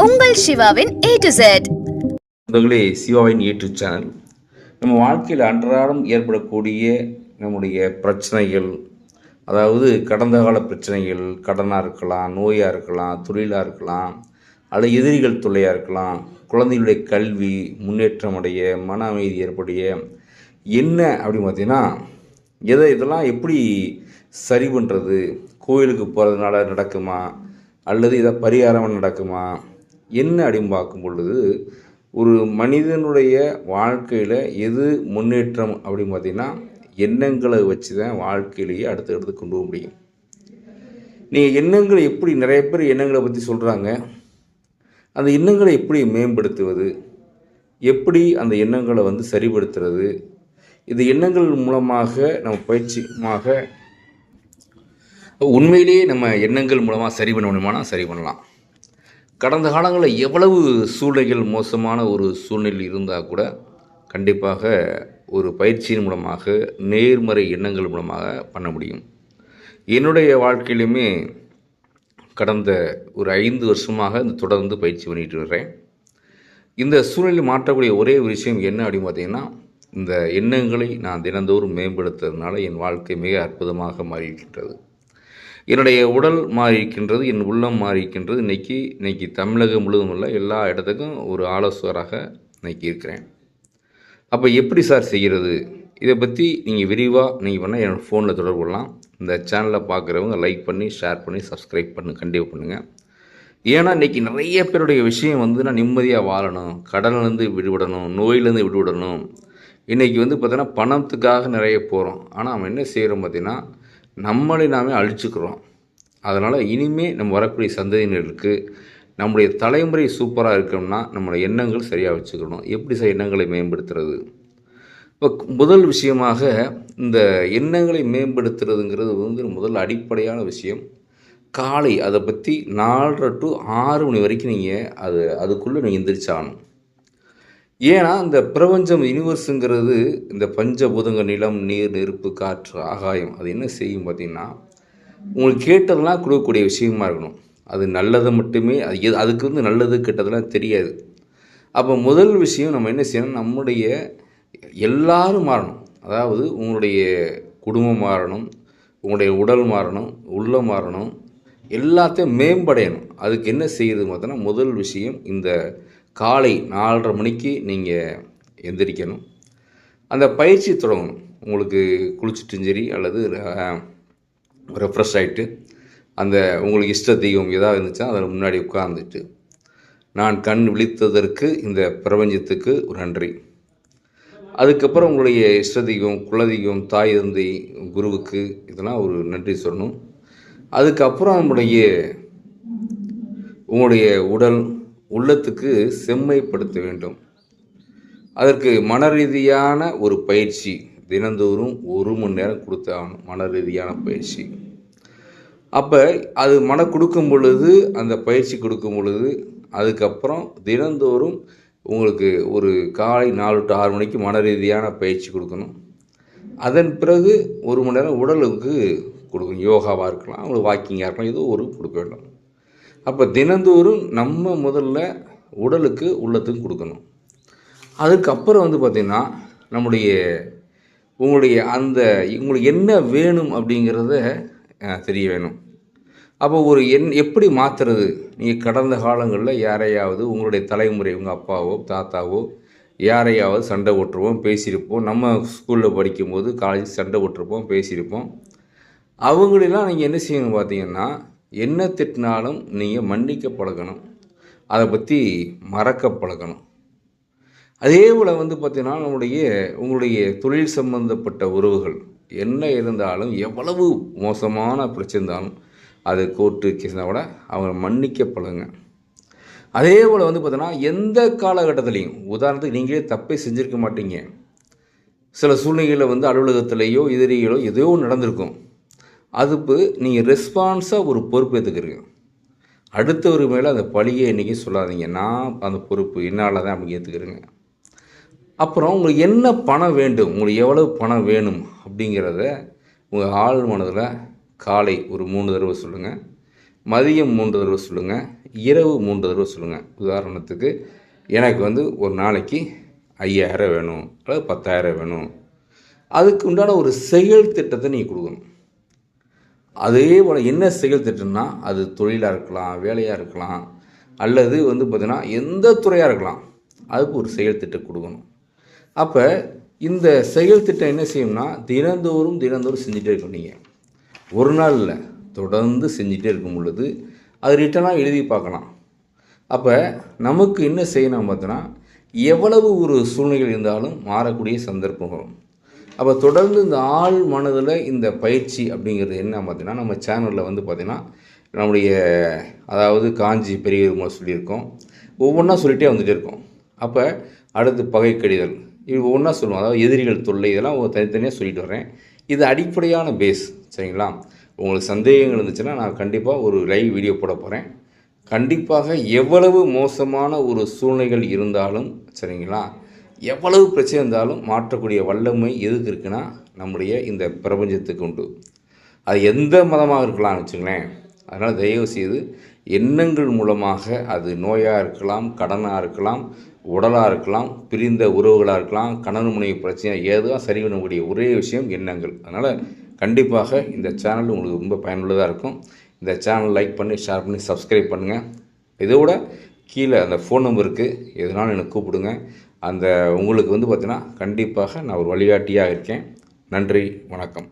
உங்கள் சிவாவின் A to set உங்களே சிவாவின் YouTube channel நம்ம வாழ்க்கையில் அன்றாடம் ஏற்படக்கூடிய நம்முடைய பிரச்சனைகள் அதாவது கடந்த கால பிரச்சனைகள் கடனாக இருக்கலாம் நோயாக இருக்கலாம் தொழிலாக இருக்கலாம் அல்லது எதிரிகள் தொல்லையாக இருக்கலாம் குழந்தைகளுடைய கல்வி முன்னேற்றம் அடைய மன அமைதி ஏற்படைய என்ன அப்படின்னு பார்த்தீங்கன்னா எதை இதெல்லாம் எப்படி சரி பண்ணுறது கோயிலுக்கு போகிறதுனால நடக்குமா அல்லது இதை பரிகாரம் நடக்குமா? என்ன அப்படின்னு பார்க்கும் பொழுது ஒரு மனிதனுடைய வாழ்க்கையில் எது முன்னேற்றம் அப்படின்னு பார்த்தீங்கன்னா எண்ணங்களை வச்சு தான் வாழ்க்கையிலேயே அடுத்து அடுத்து கொண்டு போக முடியும். நீங்கள் எண்ணங்களை எப்படி நிறைய பேர் எண்ணங்களை பற்றி சொல்கிறாங்க அந்த எண்ணங்களை எப்படி மேம்படுத்துவது? எப்படி அந்த எண்ணங்களை வந்து சரிப்படுத்துறது? இது எண்ணங்கள் மூலமாக நம்ம பயிற்சியமாக உண்மையிலேயே நம்ம எண்ணங்கள் மூலமாக சரி பண்ண முடியுமானா சரி பண்ணலாம். கடந்த காலங்களில் எவ்வளவு சூழ்நிலைகள் மோசமான ஒரு சூழ்நிலை இருந்தால் கூட கண்டிப்பாக ஒரு பயிற்சியின் மூலமாக நேர்மறை எண்ணங்கள் மூலமாக பண்ண முடியும். என்னுடைய வாழ்க்கையிலுமே கடந்த ஒரு ஐந்து வருஷமாக இந்த தொடர்ந்து பயிற்சி பண்ணிட்டு வர்றேன். இந்த சூழ்நிலை மாற்றக்கூடிய ஒரே ஒரு விஷயம் என்ன அப்படின்னு பார்த்தீங்கன்னா இந்த எண்ணங்களை நான் தினந்தோறும் மேம்படுத்துறதுனால என் வாழ்க்கை மிக அற்புதமாக மாறியிருக்கின்றது. என்னுடைய உடல் மாறியிருக்கின்றது என் உள்ளம் மாறியிருக்கின்றது இன்றைக்கி இன்னைக்கு தமிழகம் முழுவதும் உள்ள எல்லா இடத்துக்கும் ஒரு ஆலோசகராக இன்றைக்கி இருக்கிறேன். அப்போ எப்படி சார் செய்கிறது இதை பற்றி நீங்கள் விரிவாக நீங்கள் பண்ணால் என்னோடய ஃபோனில் தொடர்பு கொள்ளலாம். இந்த சேனலை பார்க்குறவங்க லைக் பண்ணி ஷேர் பண்ணி சப்ஸ்கிரைப் பண்ணு கண்டிப்பாக பண்ணுங்கள் ஏன்னா இன்றைக்கி நிறைய பேருடைய விஷயம் வந்து நான் நிம்மதியாக வாழணும் கடன்லேருந்து விடுபடணும் நோயிலேருந்து விடுபடணும். இன்றைக்கி வந்து பார்த்திங்கன்னா பணத்துக்காக நிறைய போகிறோம் ஆனால் நம்ம என்ன செய்கிறோம் பார்த்தீங்கன்னா நம்மளை நாமே அழிச்சுக்கிறோம். அதனால் இனிமேல் நம்ம வரக்கூடிய சந்ததியினருக்கு நம்முடைய தலைமுறை சூப்பராக இருக்கணும்னா நம்மளோட எண்ணங்கள் சரியாக வச்சுக்கணும். எப்படி சார் எண்ணங்களை மேம்படுத்துறது? இப்போ முதல் விஷயமாக இந்த எண்ணங்களை மேம்படுத்துறதுங்கிறது வந்து முதல் அடிப்படையான விஷயம். காலை அதை பற்றி நாலரை டு ஆறு மணி வரைக்கும் நீங்கள் அது அதுக்குள்ளே நீங்கள் எந்திரிச்சாகணும் ஏன்னா இந்த பிரபஞ்சம் யூனிவர்ஸுங்கிறது இந்த பஞ்சபூதங்க நிலம் நீர் நெருப்பு காற்று ஆகாயம் அது என்ன செய்யும் பார்த்தீங்கன்னா உங்களுக்கு கேட்டதெல்லாம் கொடுக்கக்கூடிய விஷயமா இருக்கணும். அது நல்லதை மட்டுமே அது எது அதுக்கு வந்து நல்லது கெட்டதெல்லாம் தெரியாது. அப்போ முதல் விஷயம் நம்ம என்ன செய்யணும் நம்முடைய எல்லாரும் மாறணும். அதாவது உங்களுடைய குடும்பம் மாறணும் உங்களுடைய உடல் மாறணும் உள்ளம் மாறணும் எல்லாத்தையும் மேம்படையணும். அதுக்கு என்ன செய்யுது பார்த்தோன்னா முதல் விஷயம் இந்த காலை நாலரை மணிக்கு நீங்கள் எந்திரிக்கணும். அந்த பயிற்சி தொடங்கணும் உங்களுக்கு குளிச்சுட்டும் சரி அல்லது ரெஃப்ரெஷ் ஆகிட்டு அந்த உங்களுக்கு இஷ்ட தெய்வம் ஏதாவது இருந்துச்சுன்னா அதில் முன்னாடி உட்கார்ந்துட்டு நான் கண் விழித்ததற்கு இந்த பிரபஞ்சத்துக்கு ஒரு நன்றி. அதுக்கப்புறம் உங்களுடைய இஷ்ட தெய்வம் குலதெய்வம் தாய் தந்தை குருவுக்கு இதெல்லாம் ஒரு நன்றி சொல்லணும். அதுக்கப்புறம் நம்முடைய உங்களுடைய உடல் உள்ளத்துக்கு செம்மைப்படுத்த வேண்டும். அதற்கு மன ரீதியான ஒரு பயிற்சி தினந்தோறும் ஒரு மணி நேரம் கொடுத்தாகணும் மன ரீதியான பயிற்சி. அப்போ அது மன கொடுக்கும் பொழுது அந்த பயிற்சி கொடுக்கும் பொழுது அதுக்கப்புறம் தினந்தோறும் உங்களுக்கு ஒரு காலை நாலு டு ஆறு மணிக்கு மன ரீதியான பயிற்சி கொடுக்கணும். அதன் பிறகு ஒரு மணி நேரம் உடலுக்கு கொடுக்கணும். யோகாவாக இருக்கலாம் உங்களுக்கு வாக்கிங்காக இருக்கலாம் ஏதோ ஒரு கொடுக்க வேண்டும். அப்போ தினந்தோறும் நம்ம முதல்ல உடலுக்கு உள்ளத்துக்கும் கொடுக்கணும். அதுக்கப்புறம் வந்து பார்த்திங்கன்னா நம்முடைய உங்களுடைய அந்த உங்களுக்கு என்ன வேணும் அப்படிங்கிறத தெரிய வேணும். அப்போ ஒரு என் எப்படி மாற்றுறது நீங்கள் கடந்த காலங்களில் யாரையாவது உங்களுடைய தலைமுறை உங்கள் அப்பாவோ தாத்தாவோ யாரையாவது சண்டை ஓட்டுருவோம் பேசியிருப்போம். நம்ம ஸ்கூலில் படிக்கும்போது காலேஜ் சண்டை ஓட்டிருப்போம் பேசியிருப்போம். அவங்களெல்லாம் நீங்கள் என்ன செய்யணும் பார்த்தீங்கன்னா என்ன திட்டினாலும் நீங்கள் மன்னிக்க பழகணும். அதை பற்றி மறக்க பழகணும். அதே போல் வந்து பார்த்திங்கன்னா நம்முடைய உங்களுடைய தொழில் சம்பந்தப்பட்ட உறவுகள் என்ன இருந்தாலும் எவ்வளவு மோசமான பிரச்சனை இருந்தாலும் அது கோர்ட்டு கேஸ்னால் கூட அவங்க மன்னிக்க பழகுங்க. அதே போல் வந்து பார்த்தோன்னா எந்த காலகட்டத்துலேயும் உதாரணத்துக்கு நீங்களே தப்பே செஞ்சுருக்க மாட்டீங்க. சில சூழ்நிலைகளில் வந்து அலுவலகத்திலேயோ எதிரிகளோ எதையோ நடந்திருக்கும். அதுக்கு நீங்கள் ரெஸ்பான்ஸாக ஒரு பொறுப்பு எடுத்துக்கிறீங்க. அடுத்தவர் மேலே அந்த பழியை இன்றைக்கி சொல்லாதீங்க. நான் அந்த பொறுப்பு என்னால் தான் அப்படி ஏற்றுக்கிறேங்க அப்புறம் உங்களுக்கு என்ன பணம் வேண்டும்? உங்களுக்கு எவ்வளவு பணம் வேணும் அப்படிங்கிறத உங்கள் ஆள் மனதில் காலை ஒரு மூணு தடவை சொல்லுங்கள் மதியம் மூன்று தடவை சொல்லுங்கள் இரவு மூன்று தடவை சொல்லுங்கள் உதாரணத்துக்கு எனக்கு வந்து ஒரு நாளைக்கு ஐயாயிரம் வேணும். அல்லது பத்தாயிரம் வேணும். அதுக்கு உண்டான ஒரு செயல் திட்டத்தை நீங்கள் கொடுக்கணும். அதே போல் என்ன செயல் திட்டம்னா அது தொழிலாக இருக்கலாம் வேலையாக இருக்கலாம் அல்லது வந்து பார்த்திங்கன்னா எந்த துறையாக இருக்கலாம் அதுக்கு ஒரு செயல் திட்டம் கொடுக்கணும். அப்போ இந்த செயல் திட்டம் என்ன செய்யும்னா தினந்தோறும் தினந்தோறும் செஞ்சுட்டே இருக்கணும் நீங்கள் ஒரு நாள் இல்லை தொடர்ந்து செஞ்சுட்டே இருக்கும் பொழுது அது ரிட்டனாக எழுதி பார்க்கலாம். அப்போ நமக்கு என்ன செய்யணும் பார்த்தோன்னா எவ்வளவு ஒரு சூழ்நிலைகள் இருந்தாலும் மாறக்கூடிய சந்தர்ப்பம் வரும் அப்போ தொடர்ந்து இந்த ஆள் மனதில் இந்த பயிற்சி அப்படிங்கிறது என்ன பார்த்தீங்கன்னா நம்ம சேனலில் வந்து பார்த்திங்கன்னா நம்முடைய அதாவது காஞ்சி பெரியவர் சொல்லியிருக்கோம். ஒவ்வொன்றா சொல்லிகிட்டே வந்துகிட்டே இருக்கோம். அப்போ அடுத்து பகை கடிதல் இது ஒவ்வொன்றா சொல்லுவோம். அதாவது எதிரிகள் தொல்லை இதெல்லாம் தனித்தனியாக சொல்லிட்டு வரேன் இது அடிப்படையான பேஸ் சரிங்களா? உங்களுக்கு சந்தேகங்கள் இருந்துச்சுன்னா நான் கண்டிப்பாக ஒரு லைவ் வீடியோ போட போகிறேன் கண்டிப்பாக எவ்வளவு மோசமான ஒரு சூழ்நிலைகள் இருந்தாலும் சரிங்களா? எவ்வளவு பிரச்சனை இருந்தாலும் மாற்றக்கூடிய வல்லமை எதுக்கு இருக்குன்னா நம்முடைய இந்த பிரபஞ்சத்துக்கு உண்டு. அது எந்த மதமாக இருக்கலாம்னு வச்சுங்களேன் அதனால் தயவு செய்து எண்ணங்கள் மூலமாக அது நோயாக இருக்கலாம் கடனாக இருக்கலாம் உடலாக இருக்கலாம் பிரிந்த உறவுகளாக இருக்கலாம் கணவன் மனைவி பிரச்சனை ஏதுவாக சரி பண்ணக்கூடிய ஒரே விஷயம் எண்ணங்கள். அதனால் கண்டிப்பாக இந்த சேனல் உங்களுக்கு ரொம்ப பயனுள்ளதாக இருக்கும். இந்த சேனல் லைக் பண்ணி ஷேர் பண்ணி சப்ஸ்கிரைப் பண்ணுங்கள் இதோட கீழே அந்த ஃபோன் நம்பர் இருக்குது எனக்கு கூப்பிடுங்க. அந்த உங்களுக்கு வந்து பார்த்தீங்கன்னா கண்டிப்பாக நான் ஒரு வழிகாட்டியாக இருக்கேன். நன்றி வணக்கம்.